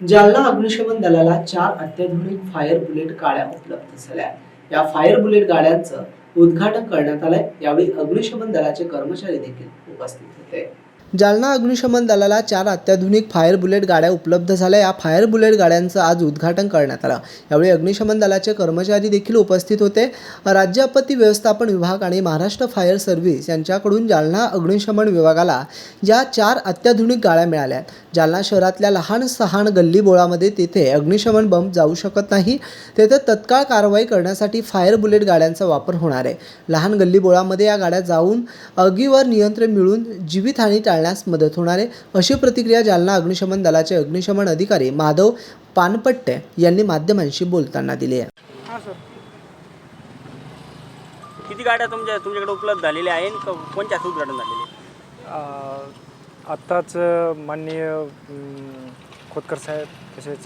जालना अग्निशमन दलाला चार अत्याधुनिक फायर बुलेट गाड्या उपलब्ध झाल्या. या फायर बुलेट गाड्यांचं उद्घाटन करण्यात आलंय. यावेळी अग्निशमन दलाचे कर्मचारी देखील उपस्थित होते. जालना अग्निशमन दलाला चार अत्याधुनिक फायर बुलेट गाड्या उपलब्ध झाल्या. या फायर बुलेट गाड्यांचं आज उद्घाटन करण्यात आलं. यावेळी अग्निशमन दलाचे कर्मचारी देखील उपस्थित होते. राज्य आपत्ती व्यवस्थापन विभाग आणि महाराष्ट्र फायर सर्व्हिस यांच्याकडून जालना अग्निशमन विभागाला या चार अत्याधुनिक गाड्या मिळाल्या. आहेत जालना शहरातल्या लहान सहान गल्ली बोळामध्ये तेथे अग्निशमन बंब जाऊ शकत नाही तेथे तत्काळ कारवाई करण्यासाठी फायर बुलेट गाड्यांचा वापर होणार आहे. लहान गल्ली बोळामध्ये या गाड्या जाऊन आगीवर नियंत्रण मिळून जीवितहानी टाळण्यास मदत होणार आहे अशी प्रतिक्रिया जालना अग्निशमन दलाचे अग्निशमन अधिकारी माधव पानपट्टे यांनी माध्यमांशी बोलताना दिली आहे. किती गाड्या तुमच्या तुमच्याकडे उपलब्ध झालेल्या आहेत? कोणत्या उद्घाटन झालेले आत्ताच माननीय खोतकर साहेब तसेच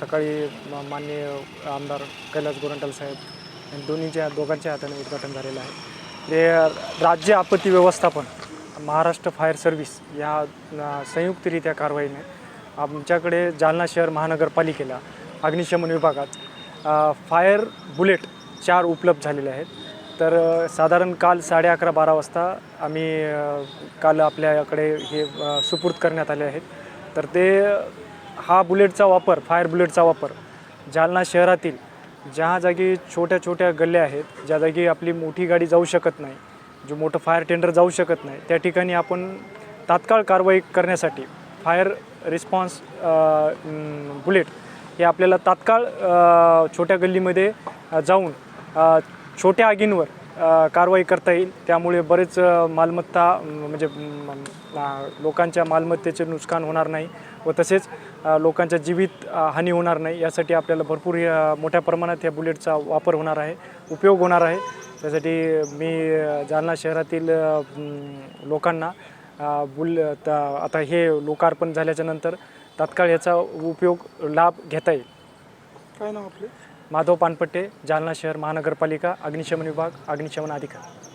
सकाळी माननीय आमदार कैलास गोरंटल साहेब यांनी दोन्हीच्या दोघांच्या हाताने उद्घाटन झालेलं आहे. ते राज्य आपत्ती व्यवस्थापन महाराष्ट्र फायर सर्व्हिस या संयुक्तरित्या कारवाईने आमच्याकडे जालना शहर महानगरपालिकेला अग्निशमन विभागात फायर बुलेट चार उपलब्ध झालेले आहेत. तर साधारण काल साडे अकरा बारा वाजता आम्ही काल आपल्याकडे हे सुपूर्द करण्यात आले आहेत. तर ते हा बुलेटचा वापर फायर बुलेटचा वापर जालना शहरातील ज्या जागी छोट्या छोट्या गल्ल्या आहेत ज्या जागी आपली मोठी गाडी जाऊ शकत नाही जो मोठं फायर टेंडर जाऊ शकत नाही त्या ठिकाणी आपण तात्काळ कारवाई करण्यासाठी फायर रिस्पॉन्स बुलेट हे आपल्याला तात्काळ छोट्या गल्लीमध्ये जाऊन छोट्या आगींवर कारवाई करता येईल. त्यामुळे बरेच मालमत्ता म्हणजे लोकांच्या मालमत्तेचे नुकसान होणार नाही व तसेच लोकांच्या जीवित हानी होणार नाही. यासाठी आपल्याला भरपूर मोठ्या प्रमाणात या बुलेटचा वापर होणार आहे उपयोग होणार आहे. त्यासाठी मी जालना शहरातील लोकांना बुल आता हे लोकार्पण झाल्याच्यानंतर तात्काळ याचा उपयोग लाभ घेता येईल. काय नाव आपले? माधव पानपट्टे जालना शहर महानगरपालिका अग्निशमन विभाग अग्निशमन अधिकारी।